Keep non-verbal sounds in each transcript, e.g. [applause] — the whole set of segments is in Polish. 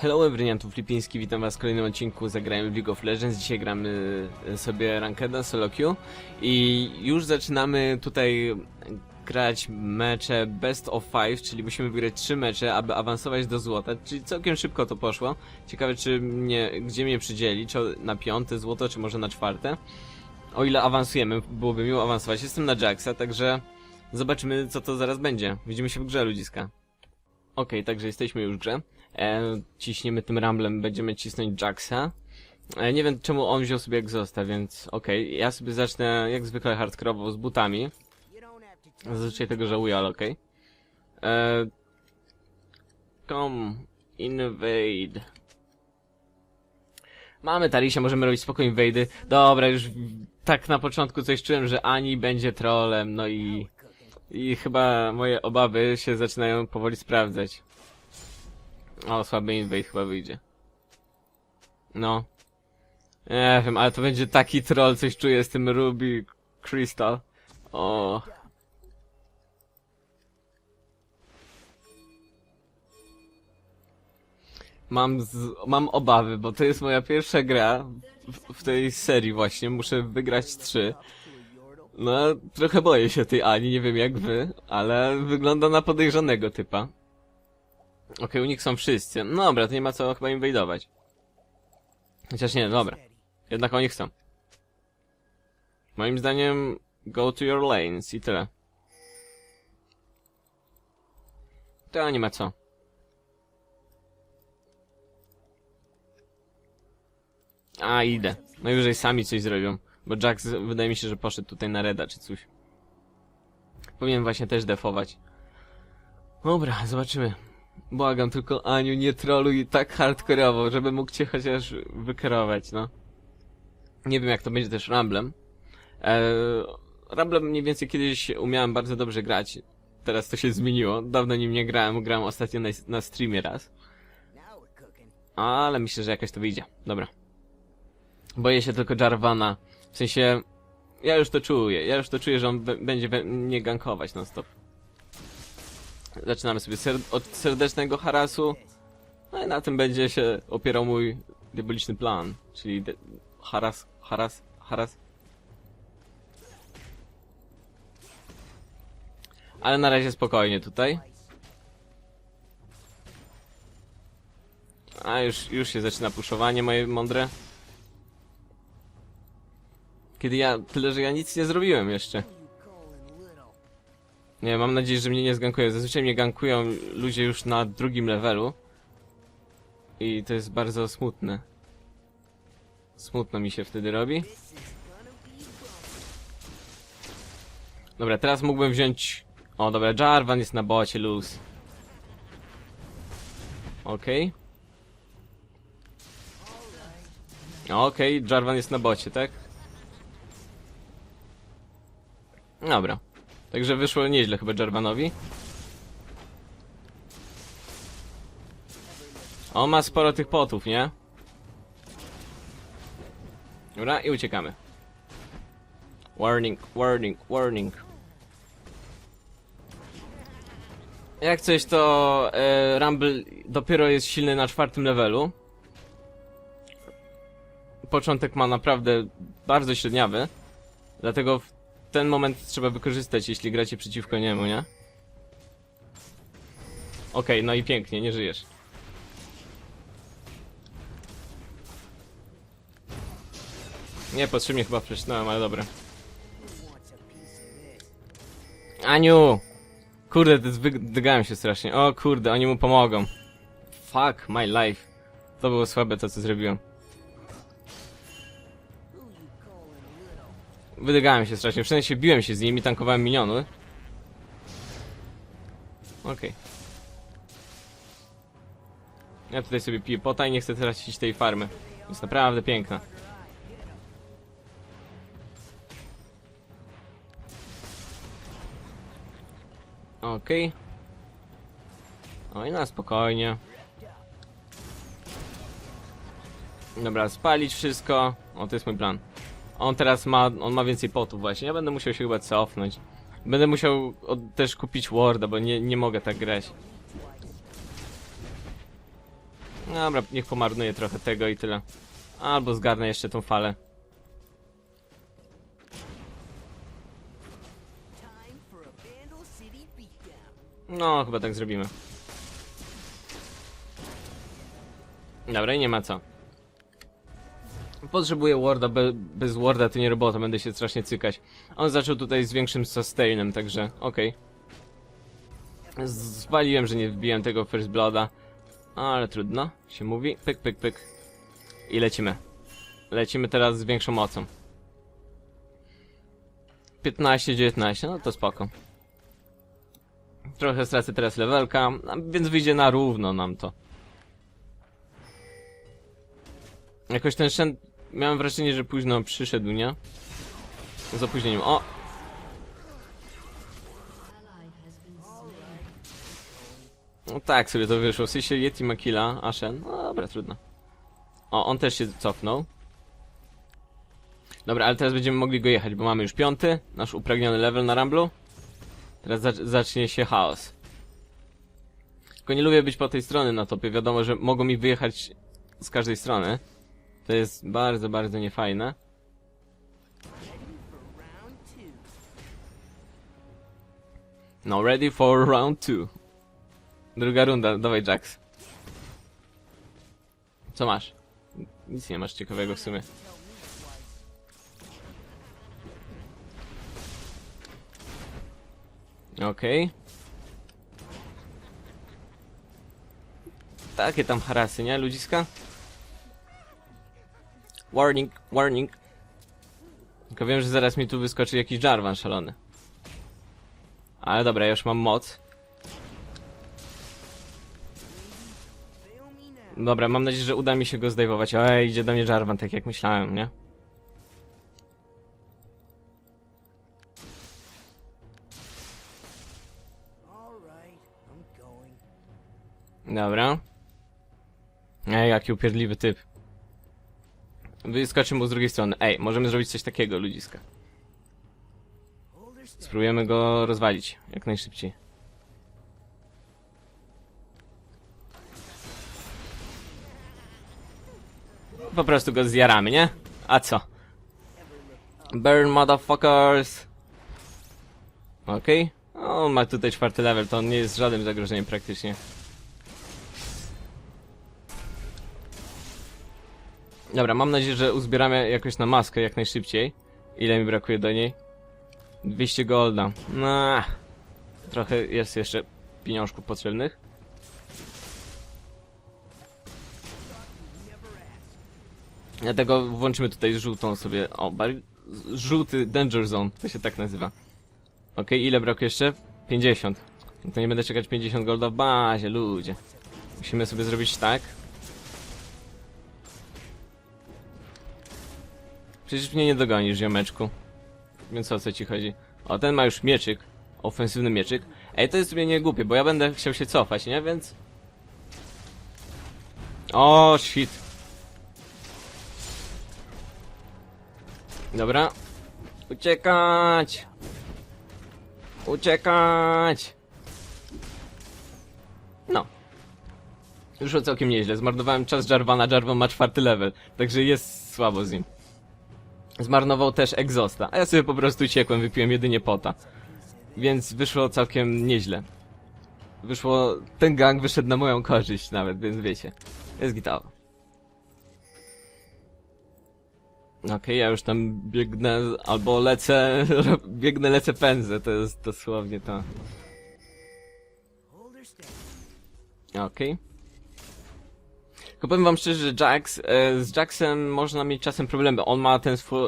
Hello Ewryniantów Lipiński, witam was w kolejnym odcinku Zagrajmy w League of Legends. Dzisiaj gramy e, sobie Rankeda Solo Queue i już zaczynamy tutaj grać mecze Best of Five, czyli musimy wygrać trzy mecze, aby awansować do złota, czyli całkiem szybko to poszło. Ciekawe czy mnie, gdzie mnie przydzieli, czy na piąte złoto, czy może na czwarte. O ile awansujemy, byłoby miło awansować. Jestem na Jacksa, także zobaczymy co to zaraz będzie. Widzimy się w grze ludziska. Okej, także jesteśmy już w grze. E, ciśniemy tym ramblem, będziemy cisnąć Jacksa. E, nie wiem czemu on wziął sobie egzosta, więc okej. Ja sobie zacznę jak zwykle hardkorowo z butami. Zazwyczaj tego żałuję, ale okej. E, Come, invade. Mamy Tarisia, możemy robić spokojnie invade'y. Dobra, już tak na początku coś czułem, że Ani będzie trolem, no i... I chyba moje obawy się zaczynają powoli sprawdzać. O, słaby invade chyba wyjdzie. No. Nie wiem, ale to będzie taki troll, coś czuję z tym Ruby Crystal. O. Mam, z, mam obawy, bo to jest moja pierwsza gra w, w tej serii właśnie. Muszę wygrać trzy. No, trochę boję się tej Ani, nie wiem jak wy, ale wygląda na podejrzanego typa. Okej, u nich są wszyscy. No dobra, to nie ma co chyba im wejdować. Chociaż nie, dobra. Jednak oni chcą. Moim zdaniem, go to your lanes i tyle. To nie ma co. A, idę. Najwyżej sami coś zrobią. Bo Jax wydaje mi się, że poszedł tutaj na Reda czy coś. Powinien właśnie też defować. Dobra, zobaczymy. Błagam tylko Aniu, nie troluj tak hardkorowo, żeby mógł cię chociaż wykierować, no. Nie wiem jak to będzie też Ramblem. Eee, Ramblem mniej więcej kiedyś umiałem bardzo dobrze grać. Teraz to się zmieniło. Dawno nim nie grałem, grałem ostatnio na, na streamie raz. Ale myślę, że jakoś to wyjdzie. Dobra. Boję się tylko Jarvana. W sensie, ja już to czuję. Ja już to czuję, że on będzie mnie gankować non stop. Zaczynamy sobie ser od serdecznego harasu. No i na tym będzie się opierał mój diaboliczny plan. Czyli haras, haras, haras. Ale na razie spokojnie tutaj. A już, już się zaczyna puszowanie moje mądre. Kiedy ja, tyle że ja nic nie zrobiłem jeszcze. Nie, mam nadzieję, że mnie nie zgankują. Zazwyczaj mnie gankują ludzie już na drugim levelu. I to jest bardzo smutne. Smutno mi się wtedy robi. Dobra, teraz mógłbym wziąć... O, dobra, Jarvan jest na bocie, luz. Okej. Okej, Jarvan jest na bocie, tak? Dobra. Także wyszło nieźle chyba Jarvanowi. On ma sporo tych potów, nie? Dobra, i uciekamy. Warning, warning, warning. Jak coś to e, Rumble dopiero jest silny na czwartym levelu. Początek ma naprawdę bardzo średniawy. Dlatego ten moment trzeba wykorzystać, jeśli gracie przeciwko niemu, nie? Okej, no i pięknie, nie żyjesz. Nie, potrzebnie chyba przeczytałem, ale dobra. Aniu! Kurde, wydygałem się strasznie. O kurde, oni mu pomogą. Fuck my life. To było słabe to, co zrobiłem. Wydygałem się strasznie, w sensie biłem się z nimi, tankowałem miniony. Okej. Ja tutaj sobie piję pota i nie chcę tracić tej farmy. Jest naprawdę piękna. Okej. Oj, na spokojnie. Dobra, spalić wszystko. O, to jest mój plan. On teraz ma, on ma więcej potów właśnie. Ja będę musiał się chyba cofnąć. Będę musiał od, też kupić Warda, bo nie, nie mogę tak grać. Dobra, niech pomarnuje trochę tego i tyle. Albo zgarnę jeszcze tą falę. No, chyba tak zrobimy. Dobra, i nie ma co. Potrzebuję warda, be, bez warda to nie robota, będę się strasznie cykać. On zaczął tutaj z większym sustainem, także okej. Zwaliłem, że nie wbiłem tego First Blooda, ale trudno, się mówi. Pyk, pyk, pyk. I lecimy. Lecimy teraz z większą mocą. 15-19, no to spoko. Trochę stracę teraz levelka, więc wyjdzie na równo nam to. Jakoś ten szent... Miałem wrażenie, że późno przyszedł, nie? Z opóźnieniem. O! No tak sobie to wyszło. W sensie Yeti Ashen. No dobra, trudno. O, on też się cofnął. Dobra, ale teraz będziemy mogli go jechać, bo mamy już piąty, nasz upragniony level na Ramblu. Teraz zac zacznie się chaos. Tylko nie lubię być po tej stronie na topie. Wiadomo, że mogą mi wyjechać z każdej strony. To jest bardzo, bardzo niefajne. No, ready for round two. Druga runda, dawaj Jax. Co masz? Nic nie masz ciekawego w sumie. Okej. Takie tam harasy, nie, ludziska? Warning, warning. Tylko wiem, że zaraz mi tu wyskoczy jakiś Jarvan szalony. Ale dobra, już mam moc. Dobra, mam nadzieję, że uda mi się go zdejmować. Ej, idzie do mnie Jarvan, tak jak myślałem, nie? Dobra. Ej, jaki upierdliwy typ. Wyskoczy mu z drugiej strony. Ej, możemy zrobić coś takiego, ludziska. Spróbujemy go rozwalić, jak najszybciej. Po prostu go zjaramy, nie? A co? Burn, motherfuckers! Okej. O, On ma tutaj czwarty level, to on nie jest żadnym zagrożeniem praktycznie. Dobra, mam nadzieję, że uzbieramy jakoś na maskę jak najszybciej. Ile mi brakuje do niej? 200 golda. No, trochę jest jeszcze pieniążków potrzebnych. Dlatego włączymy tutaj żółtą sobie. O, żółty Danger Zone, to się tak nazywa. Ok, ile brakuje jeszcze? 50. No to nie będę czekać 50 golda w bazie, ludzie. Musimy sobie zrobić tak. Przecież mnie nie dogonisz, ziomeczku. Więc o co ci chodzi? O, ten ma już mieczyk. Ofensywny mieczyk. Ej, to jest sobie nie głupie, bo ja będę chciał się cofać, nie? Więc... O, shit. Dobra. Uciekać! Uciekać! No. Wyszło całkiem nieźle. Zmarnowałem czas Jarvana. Jarvan ma czwarty level. Także jest słabo z nim. Zmarnował też egzosta, a ja sobie po prostu uciekłem, wypiłem jedynie pota. Więc wyszło całkiem nieźle. Wyszło, ten gang wyszedł na moją korzyść nawet, więc wiecie. Jest gitawa. Okej, ja już tam biegnę, albo lecę, [laughs] biegnę, lecę pędzę, to jest dosłownie to. Okej. Tylko powiem wam szczerze, że Jax, e, z Jacksem można mieć czasem problemy. On ma ten swój,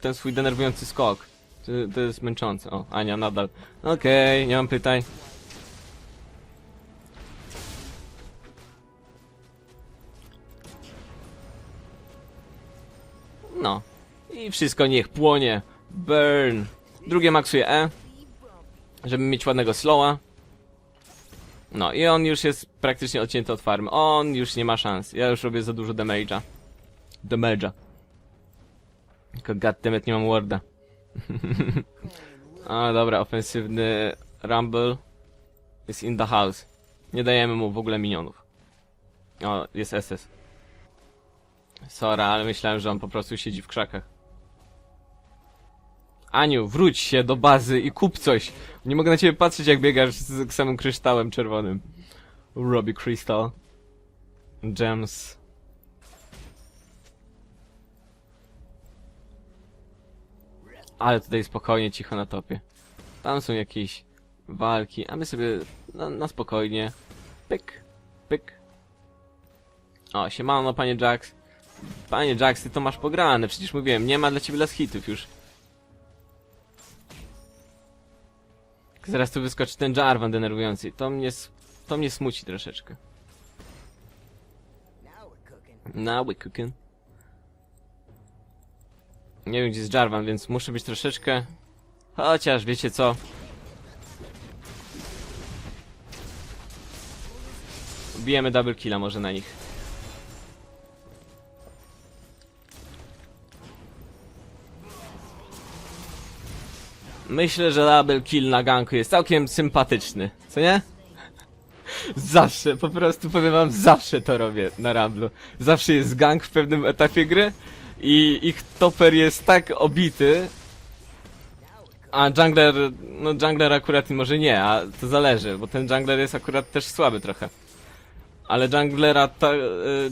ten swój denerwujący skok. To, to jest męczące. O, Ania nadal. Okej, nie mam pytań. No. I wszystko niech płonie. Burn. Drugie maksuje E. Żeby mieć ładnego slowa. No i on już jest praktycznie odcięty od farmy. On już nie ma szans. Ja już robię za dużo damage'a. Damage'a. Tylko goddammit nie mam warda. [laughs] A dobra, ofensywny Rumble jest in the house. Nie dajemy mu w ogóle minionów. O, jest SS. Sora, ale myślałem, że on po prostu siedzi w krzakach. Aniu, wróć się do bazy i kup coś. Nie mogę na ciebie patrzeć, jak biegasz z samym kryształem czerwonym. Robbie Crystal. Gems. Ale tutaj spokojnie, cicho na topie. Tam są jakieś walki, a my sobie na, na spokojnie. Pyk, pyk. O, siemano, panie Jax. Panie Jax, ty to masz pograne, przecież mówiłem, nie ma dla ciebie las hitów już. Zaraz tu wyskoczy ten Jarvan denerwujący. To mnie, to mnie smuci troszeczkę. Now we cooking. Nie wiem gdzie jest Jarvan, więc muszę być troszeczkę... Chociaż, wiecie co? Bijemy double killa może na nich. Myślę, że double kill na ganku jest całkiem sympatyczny, co nie? Zawsze, po prostu powiem wam, zawsze to robię na Ramblu. Zawsze jest gang w pewnym etapie gry i ich toper jest tak obity, a jungler, no jungler akurat może nie, a to zależy, bo ten jungler jest akurat też słaby trochę. Ale junglera, ta, e,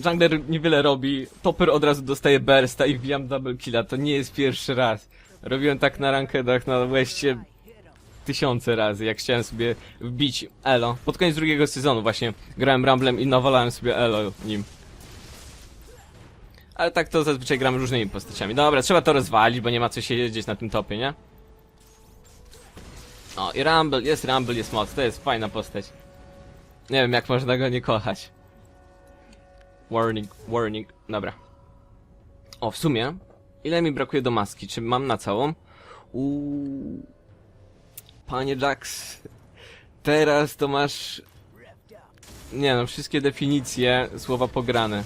jungler niewiele robi, toper od razu dostaje bursta i wbijam double killa, to nie jest pierwszy raz. Robiłem tak na rankedach na Westie tysiące razy, jak chciałem sobie wbić Elo. Pod koniec drugiego sezonu właśnie grałem Ramblem i nawalałem sobie Elo nim. Ale tak to zazwyczaj gramy różnymi postaciami. Dobra, trzeba to rozwalić, bo nie ma co siedzieć na tym topie, nie? O, i Rumble, jest Rumble, jest moc, to jest fajna postać. Nie wiem, jak można go nie kochać. Warning, warning, dobra. O, w sumie, ile mi brakuje do maski? Czy mam na całą? Uuu... Panie Jax, teraz to masz... Nie no, wszystkie definicje słowa pograne.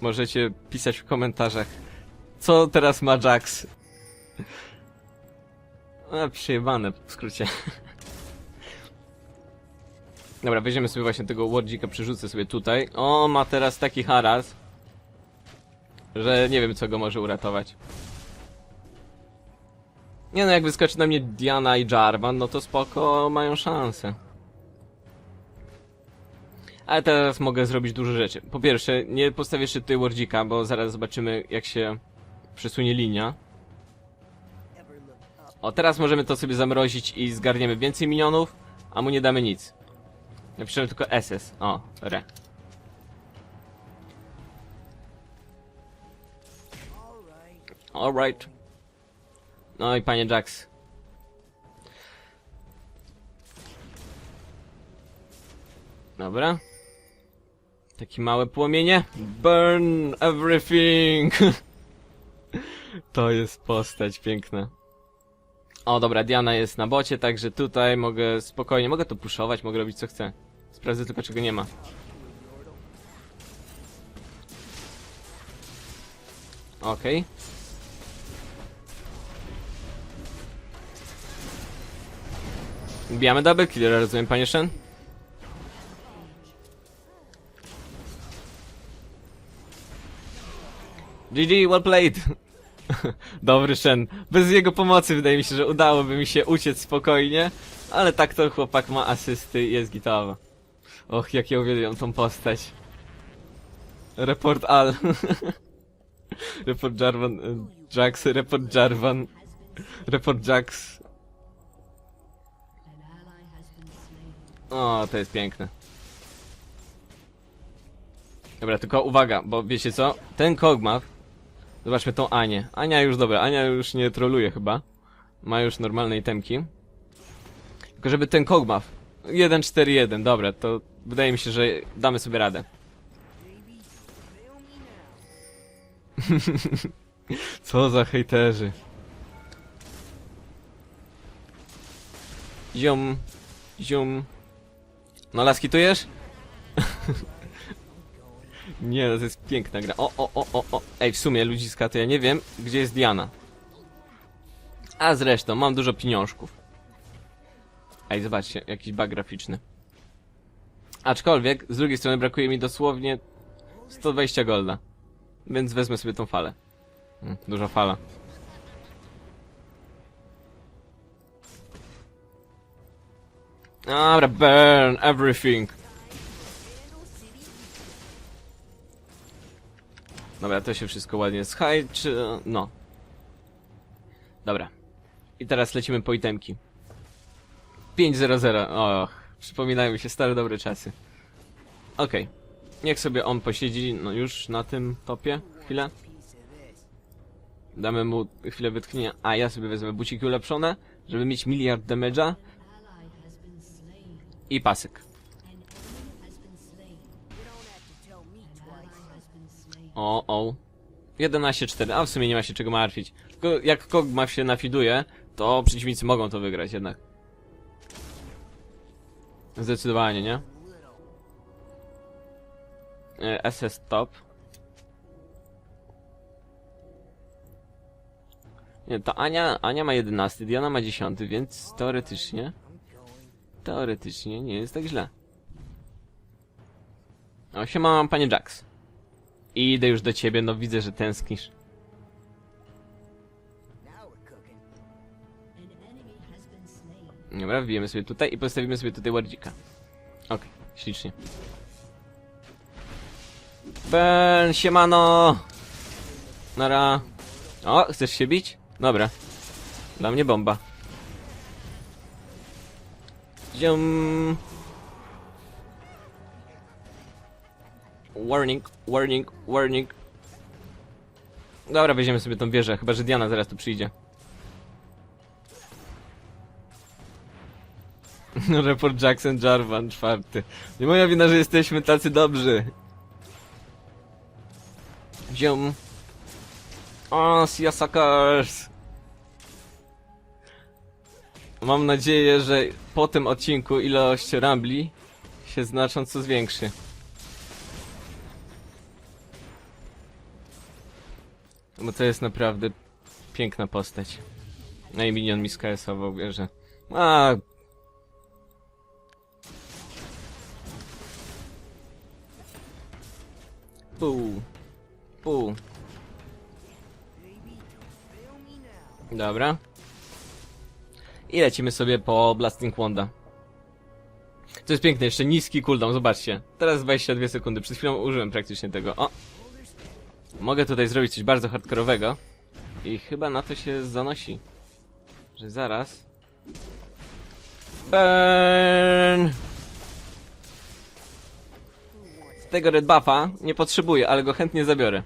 Możecie pisać w komentarzach. Co teraz ma Jax? A, przejebane w skrócie. Dobra, weźmiemy sobie właśnie tego Wardzika, przerzucę sobie tutaj. O, ma teraz taki haras, że nie wiem co go może uratować. Nie no, jak wyskoczy na mnie Diana i Jarvan, no to spoko, mają szansę. Ale teraz mogę zrobić dużo rzeczy. Po pierwsze, nie postawię jeszcze tutaj Wardzika, bo zaraz zobaczymy jak się przesunie linia. O, teraz możemy to sobie zamrozić i zgarniemy więcej minionów, a mu nie damy nic. Napiszemy tylko SS. O, re. Alright. No i panie Jax. Dobra. Takie małe płomienie. Burn everything. [laughs] to jest postać piękna. O dobra, Diana jest na bocie, także tutaj mogę spokojnie, mogę to puszować, mogę robić co chcę. Sprawdzę tylko czego nie ma. Okej. Bijamy double killer, rozumiem, panie Shen? GG, well played. [laughs] Dobry Shen. Bez jego pomocy wydaje mi się, że udałoby mi się uciec spokojnie, ale tak to chłopak ma asysty i jest gitowa. Och, jak ja uwielbiam tą postać. Report Al. [laughs] report Jarvan, Jax, report Jarvan. Report Jax. O, to jest piękne. Dobra, tylko uwaga, bo wiecie co? Ten Kog'Maw Zobaczmy tą Anię. Ania już dobra, Ania już nie troluje chyba. Ma już normalne itemki. Tylko żeby ten Kog'Maw 1-4-1, dobra, to wydaje mi się, że damy sobie radę. [laughs] Co za hejterzy. Ziom, ziom. No laski tu jesz? [laughs] nie, no to jest piękna gra. O, o, o, o, o. Ej, w sumie ludziska, to ja nie wiem, gdzie jest Diana. A zresztą, mam dużo pieniążków. Ej, zobaczcie, jakiś bug graficzny. Aczkolwiek, z drugiej strony brakuje mi dosłownie 120 golda. Więc wezmę sobie tą falę. Mm, Duża fala. Dobra, burn everything. Dobra, to się wszystko ładnie schaj, czy... no. Dobra. I teraz lecimy po itemki. 5-0-0. Och, przypominają mi się stare dobre czasy. Okej. Niech sobie on posiedzi, no już na tym topie. Chwilę. Damy mu chwilę wytchnienia, a ja sobie wezmę buciki ulepszone, żeby mieć miliard damage'a i pasek. O, o. 11-4, a w sumie nie ma się czego martwić. Tylko jak Kog'Maw się nafiduje, to przeciwnicy mogą to wygrać jednak. Zdecydowanie, nie? E, SS top. Nie, to Ania, Ania ma 11, Diana ma 10, więc teoretycznie. Teoretycznie nie jest tak źle. O, siema, panie Jax. I idę już do ciebie, no widzę, że tęsknisz. Dobra, wbijemy sobie tutaj i postawimy sobie tutaj wardzika. Okej, ślicznie. Ben, siemano! Nara. O, chcesz się bić? Dobra. Dla mnie bomba. Ziom. Warning, warning, warning. Dobra, weźmiemy sobie tą wieżę, chyba że Diana zaraz tu przyjdzie. [laughs] Report Jackson Jarvan czwarty. Nie moja wina, że jesteśmy tacy dobrzy. Ziom. O, Sia Suckers. Mam nadzieję, że po tym odcinku ilość rambli się znacząco zwiększy. Bo to jest naprawdę piękna postać. No i minion mi sksował wierzę. A, Pół. Pół. Dobra. I lecimy sobie po Blasting Wanda. Co jest piękne, jeszcze niski cooldown, zobaczcie. Teraz 22 sekundy, przed chwilą użyłem praktycznie tego. O! Mogę tutaj zrobić coś bardzo hardkorowego. I chyba na to się zanosi. Że zaraz... Burn! Tego red buffa nie potrzebuję, ale go chętnie zabiorę.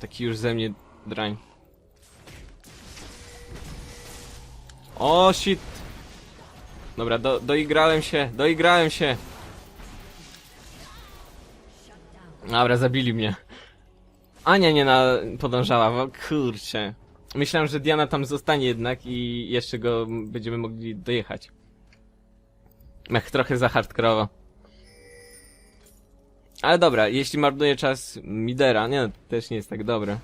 Taki już ze mnie drań. O shit! Dobra, do, doigrałem się, doigrałem się. Dobra, zabili mnie. Ania nie na, podążała, bo kurczę. Myślałem, że Diana tam zostanie jednak i jeszcze go będziemy mogli dojechać. Mech, trochę za hardkorowo. Ale dobra, jeśli marnuje czas Midera, nie, to też nie jest tak dobre.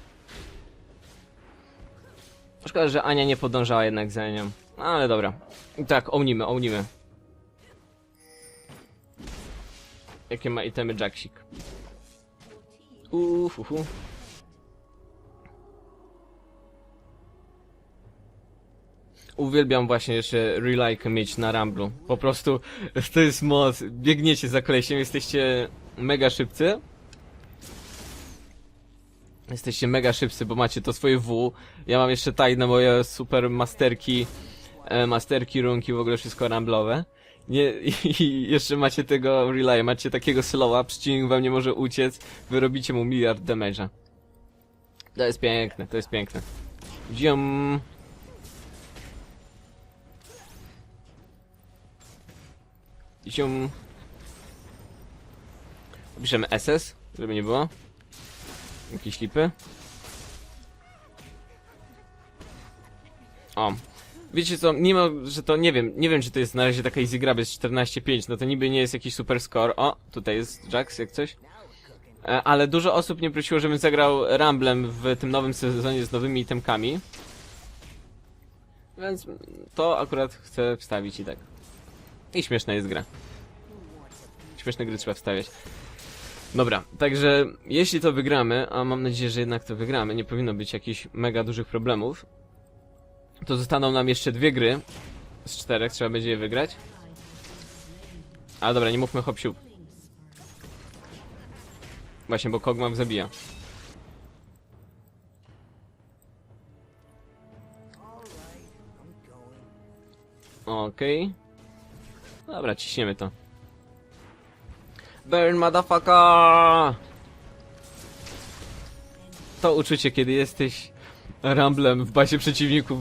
Szkoda, że Ania nie podążała jednak za nią. Ale dobra. Tak, ołnimy, ołnimy. Jakie ma itemy Jacksik? Uff, uff. Uwielbiam właśnie jeszcze relike mieć na Ramblu. Po prostu [laughs] to jest moc. Biegniecie za kolesiem, jesteście mega szybcy. Jesteście mega szybcy, bo macie to swoje W. Ja mam jeszcze tajne moje super masterki, e, masterki, runki, w ogóle wszystko ramblowe. Nie, [laughs] i, jeszcze macie tego relay, macie takiego slowa, przeciwnik wam nie może uciec, wy robicie mu miliard damage'a. To jest piękne, to jest piękne. Ziom. Ziom. Piszemy SS, żeby nie było. Jakieś lipy. O. Wiecie co, mimo, że to nie wiem, nie wiem czy to jest na razie taka easy gra bez 14-5, no to niby nie jest jakiś super score. O, tutaj jest Jax, jak coś. E, Ale dużo osób mnie prosiło, żebym zagrał Ramblem w tym nowym sezonie z nowymi itemkami. Więc to akurat chcę wstawić i tak. I śmieszna jest gra. śmieszne gry trzeba wstawiać. Dobra, także jeśli to wygramy, a mam nadzieję, że jednak to wygramy, nie powinno być jakichś mega dużych problemów, to zostaną nam jeszcze dwie gry z czterech, trzeba będzie je wygrać. Ale dobra, nie mówmy hop siup. Właśnie, bo Kog'Maw zabija. Okej. Dobra, ciśniemy to. Burn, motherfucker! To uczucie, kiedy jesteś Ramblem w bazie przeciwników.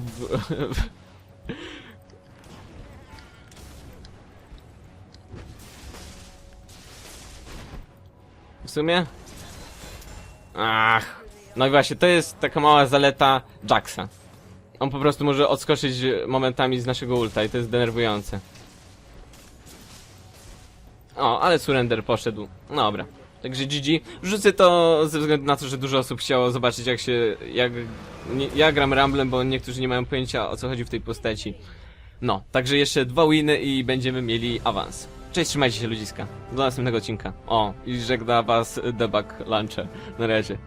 W, sumie? Ach. No i właśnie, to jest taka mała zaleta Jacksa. On po prostu może odskoczyć momentami z naszego ulta i to jest denerwujące. O, ale surrender poszedł. No dobra. Także GG. Rzucę to ze względu na to, że dużo osób chciało zobaczyć jak się... jak... Nie, ja gram Ramblem, bo niektórzy nie mają pojęcia o co chodzi w tej postaci. No, także jeszcze dwa winy i będziemy mieli awans. Cześć, trzymajcie się ludziska. Do następnego odcinka. O, i żegna was debug launcher. Na razie.